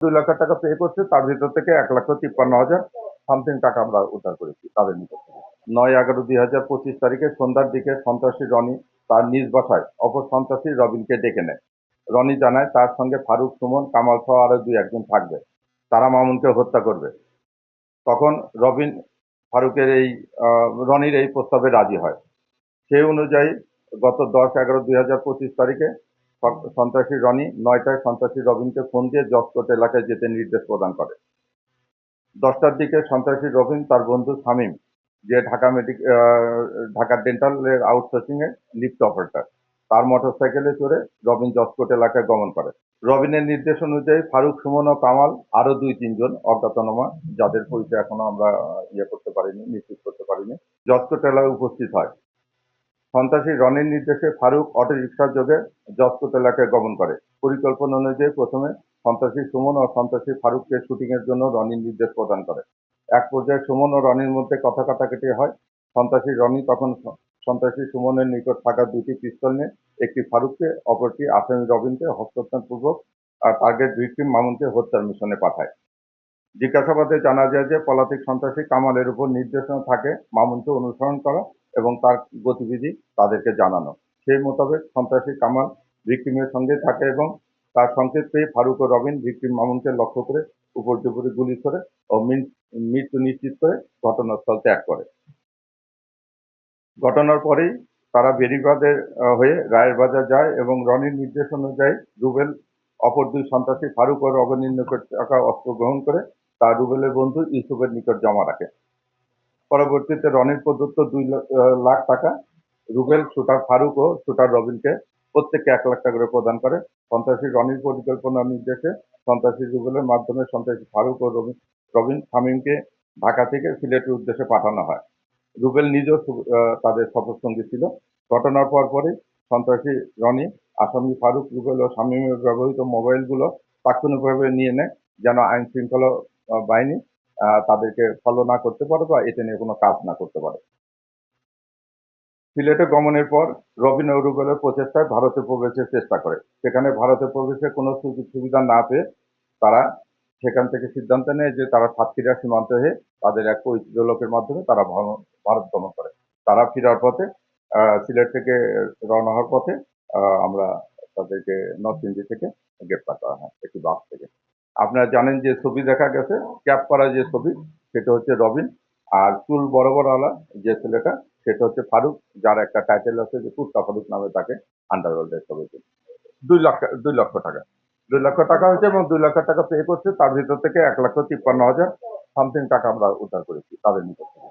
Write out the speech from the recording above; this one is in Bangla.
দুই লক্ষ টাকা পে করছে, তার ভিতর থেকে এক লক্ষ তিপ্পান্ন হাজার সামথিং টাকা আমরা উদ্ধার করেছি তাদের নিকট নয় এগারো দুই হাজার পঁচিশ তারিখে সন্ধ্যার দিকে সন্ত্রাসী রনি তার নিজ বাসায় অপর সন্ত্রাসী রবিনকে ডেকে নেয়। রনি জানায় তার সঙ্গে ফারুক, সুমন, কামাল সহ আরও দুই একজন থাকবে। তারা মামুনকে হত্যা করবে। তখন রবিন ফারুকের এই রনির এই প্রস্তাবে রাজি হয়। সেই অনুযায়ী গত দশ এগারো দুই হাজার পঁচিশ তারিখে সন্ত্রাসী রনি, নয়টায় সন্ত্রাসী রবিনকে ফোন দিয়ে জসকোট এলাকায় যেতে নির্দেশ প্রদান করে। দশটার দিকে সন্ত্রাসী রবিন, তার বন্ধু শামীম, যে ঢাকা মেডিক ঢাকা ডেন্টালের আউটসোর্সিং এর লিফট অপারেটার, তার মোটরসাইকেলে চড়ে রবিন জসকোট এলাকায় গমন করে। রবিনের নির্দেশ অনুযায়ী ফারুক, সুমন ও কামাল আরও দুই, তিনজন অজ্ঞাতনামা, যাদের পরিচয় এখনও আমরা ইয়ে করতে পারিনি, নিশ্চিত করতে পারিনি জসকোট এলাকায় উপস্থিত হয়। সন্ত্রাসী রনির নির্দেশে ফারুক অটোরিকশার যোগে জসকোট এলাকায় গমন করে। পরিকল্পনা অনুযায়ী প্রথমে সন্ত্রাসী সুমন ও সন্ত্রাসী ফারুককে শুটিংয়ের জন্য রনির নির্দেশ প্রদান করে। এক পর্যায়ে সুমন ও রনির মধ্যে কথা কাটাকাটি হয়। সন্ত্রাসী রনি তখন সন্ত্রাসী সুমনের নিকট থাকা দুটি পিস্তল নিয়ে একটি ফারুককে, অপরটি আসামি রবিনকে হস্তক্ষেপপূর্বক আর টার্গেট ভিকটিম মামুনকে হত্যার মিশনে পাঠায়। জিজ্ঞাসাবাদে জানা যায় যে পলাতক সন্ত্রাসী কামালের উপর নির্দেশনা থাকে মামুনকে অনুসরণ করা এবং তার গতিবিধি তাদেরকে জানানো। সেই মোতাবেক সন্ত্রাসী কামাল ভিকটিমের সঙ্গে থাকে এবং তার সংকেত পেয়ে ফারুক ও রবিন ভিকটিম মামুনকে লক্ষ্য করে উপর দুপুরে গুলি করে ও মৃত্যু নিশ্চিত করে ঘটনাস্থল ত্যাগ করে। ঘটনার পরেই তারা বেরিবাদের হয়ে রায়ের বাজার যায় এবং রনির নির্দেশ অনুযায়ী রুবেল অপর দুই সন্ত্রাসী ফারুক ও রবিনের নিকট থাকা অস্ত্র গ্রহণ করে তা রুবেলের বন্ধু ইউসুফের নিকট জমা রাখে। পরবর্তীতে রনির প্রদত্ত দুই লাখ টাকা, রুবেল শুটার ফারুক ও শুটার রবিনকে প্রত্যেককে এক লাখ টাকা করে প্রদান করে। সন্ত্রাসী রনির পরিকল্পনা নির্দেশে সন্ত্রাসী রুবেলের মাধ্যমে সন্ত্রাসী ফারুক ও রবিন রবিন শামীমকে ঢাকা থেকে সিলেটের উদ্দেশ্যে পাঠানো হয়। রুবেল নিজেও তাদের সফরসঙ্গী ছিল। ঘটনার পর পরই সন্ত্রাসী রনি, আসামি ফারুক, রুবেল ও শামীমের ব্যবহৃত মোবাইলগুলো তাৎক্ষণিকভাবে নিয়ে নেয়, যেন আইন শৃঙ্খলা বাহিনী তাদেরকে ফলো না করতে পারে বা এটা নিয়ে কোনো কাজ না করতে পারে। সিলেটে গমনের পর রবিন রুবেলের প্রচেষ্টায় ভারতে প্রবেশের চেষ্টা করে। সেখানে ভারতে প্রবেশের কোনো সুযোগ সুবিধা না পেয়ে তারা সেখান থেকে সিদ্ধান্ত নেয় যে তারা সাতক্ষীরা সীমান্ত হয়ে তাদের এক পরিচিত লোকের মাধ্যমে তারা ভারত গমন করে। তারা ফেরার পথে সিলেট থেকে রওনা হওয়ার পথে আমরা তাদেরকে নর্থ ইন্ডিয়া থেকে গ্রেপ্তার করা হয় একটি বাস থেকে আপনারা জানেন যে ছবি দেখা গেছে, ক্যাপ করা যে ছবি, সেটা হচ্ছে রবিন। আর চুল বড় বড় আলা, যে ছেলেটা, সেটা হচ্ছে ফারুক, যার একটা টাইটেল আছে যে কুর্তা ফারুক নামে তাকে আন্ডারওয়ার্ল্ডের ছবি দুই লক্ষ দুই লক্ষ টাকা। দুই লক্ষ টাকা হয়েছে এবং দুই লক্ষ টাকা পে করছে, তার ভিতর থেকে এক লক্ষ তিপ্পান্ন হাজার সামথিং টাকা আমরা উদ্ধার করেছি, তাদের নিকট থেকে।